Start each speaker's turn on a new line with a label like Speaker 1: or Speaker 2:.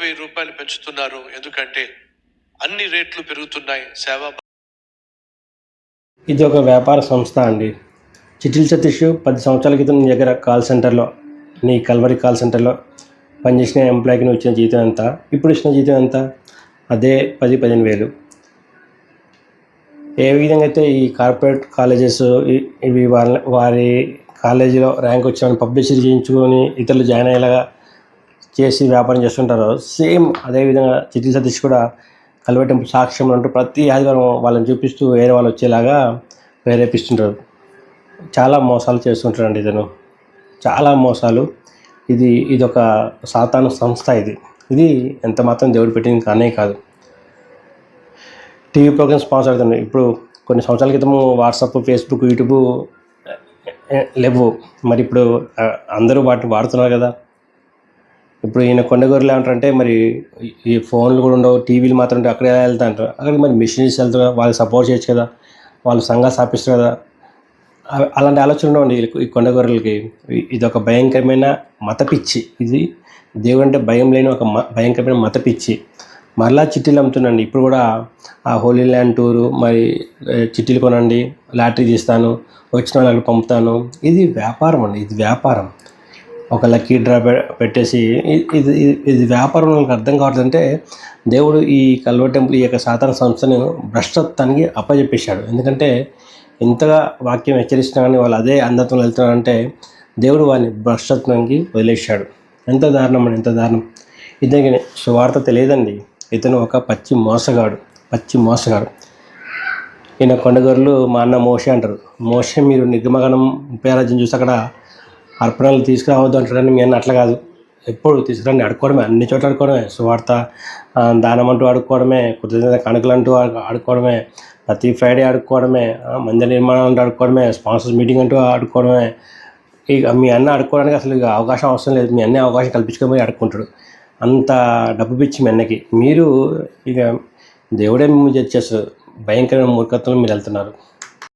Speaker 1: వెయ్యి రూపాయలు పెంచుతున్నారు. ఎందుకంటే అన్ని రేట్లు పెరుగుతున్నాయి. సేవా
Speaker 2: ఇది ఒక వ్యాపార సంస్థ అండి. చిటిల్ సతీష్ పది సంవత్సరాల క్రితం నీ దగ్గర కాల్ సెంటర్లో నీ కల్వరి కాల్ సెంటర్లో పనిచేసిన ఎంప్లాయీకి నువ్వు ఇచ్చిన జీతం ఎంత? ఇప్పుడు ఇచ్చిన జీతం ఎంత? అదే పది పదిహేను వేలు. ఏ విధంగా అయితే ఈ కార్పొరేట్ కాలేజెస్ ఇవి వారి వారి కాలేజీలో ర్యాంక్ వచ్చిన పబ్లిసిటీ చేయించుకొని ఇతరులు జాయిన్ అయ్యేలాగా చేసి వ్యాపారం చేస్తుంటారో సేమ్ అదేవిధంగా చిట్టి సతీష్ కూడా కలవటం సాక్ష్యం అంటూ ప్రతి ఆదివారం వాళ్ళని చూపిస్తూ వేరే వాళ్ళు వచ్చేలాగా ప్రేరేపిస్తుంటారు. చాలా మోసాలు చేస్తుంటారండి ఇతను. చాలా మోసాలు. ఇది ఇది ఒక సాతాను సంస్థ ఇది. ఇది ఎంత మాత్రం దేవుడు పెట్టింది కానే కాదు. టీవీ ప్రోగ్రామ్ స్పాన్సర్ అవుతుంది ఇప్పుడు కొన్ని సంవత్సరాల క్రితము వాట్సాప్ ఫేస్బుక్ యూట్యూబ్ లేవు. మరి ఇప్పుడు అందరూ వాటిని వాడుతున్నారు కదా. ఇప్పుడు ఈయన కొండగూరులు ఏమంటారంటే మరి ఈ- ఫోన్లు కూడా ఉండవు టీవీలు మాత్రం ఉంటే అక్కడే వెళ్తా అంటారు. అక్కడికి మరి మిషనరీస్ వెళ్తారు వాళ్ళు సపోర్ట్ చేయొచ్చు కదా వాళ్ళు సంఘాలు స్థాపిస్తారు కదా. అలాంటి ఆలోచన ఉండవండి ఈ కొండగొర్రెలకి. ఇది ఒక భయంకరమైన మత పిచ్చి ఇది దేవుడు అంటే భయం లేని ఒక మ భయంకరమైన మత పిచ్చి మరలా చిట్టీలు అమ్ముతుండండి. ఇప్పుడు కూడా ఆ హోలీ ల్యాండ్ టూరు మరి చిట్టీలు కొనండి లాటరీ తీస్తాను వచ్చిన వాళ్ళకి పంపుతాను. ఇది వ్యాపారం అండి ఇది వ్యాపారం. ఒక లక్కీ డ్రా పెట్టేసి ఇది ఇది- వ్యాపారం అర్థం కావట్లేదంటే దేవుడు ఈ కల్వ టెంపుల్ ఈ యొక్క సాధారణ సంస్థను భ్రష్టత్వానికి అప్పచెప్పేశాడు ఎందుకంటే ఇంతగా వాక్యం హెచ్చరిస్తున్నా కానీ వాళ్ళు అదే అందత్వం వెళ్తున్నారంటే దేవుడు వారిని భ్రష్టత్వానికి వదిలేశాడు. ఎంత దారుణం అండి ఎంత దారుణం. ఇతనికి సువార్త తెలియదండి. ఇతను ఒక పచ్చి మోసగాడు పచ్చి మోసగాడు. ఈయన కొండగొర్రెలు మా అన్న మోషే అంటారు. మోషే మీరు నిర్గమగణం ముప్పై చూసి అక్కడ అర్పణలు తీసుకురావద్దు అంటారు కానీ మీ అన్న అట్లా కాదు. ఎప్పుడు తీసుకురండి అడుక్కోవడమే అన్ని చోట్ల అడుక్కోవడమే సువార్త దానం అంటూ అడుక్కోవడమే కృతజ్ఞత కానుకలు అంటూ అడుక్కోవడమే ప్రతి ఫ్రైడే అడుక్కోవడమే మందిర నిర్మాణం అంటూ అడుక్కోవడమే స్పాన్సర్స్ మీటింగ్ అంటూ అడుక్కోవడమే ఇక మీ అన్న అడుక్కోవడానికి అసలు ఇక అవకాశం అవసరం లేదు. మీ అన్నీ అవకాశం కల్పించుకొని అడుక్కుంటాడు అంత డబ్బు పిచ్చి మీ అన్నకి. మీరు ఇక దేవుడే మిమ్మల్ని చేస్తారు. భయంకరమైన మూర్ఖత్వంలో మీరు వెళ్తున్నారు.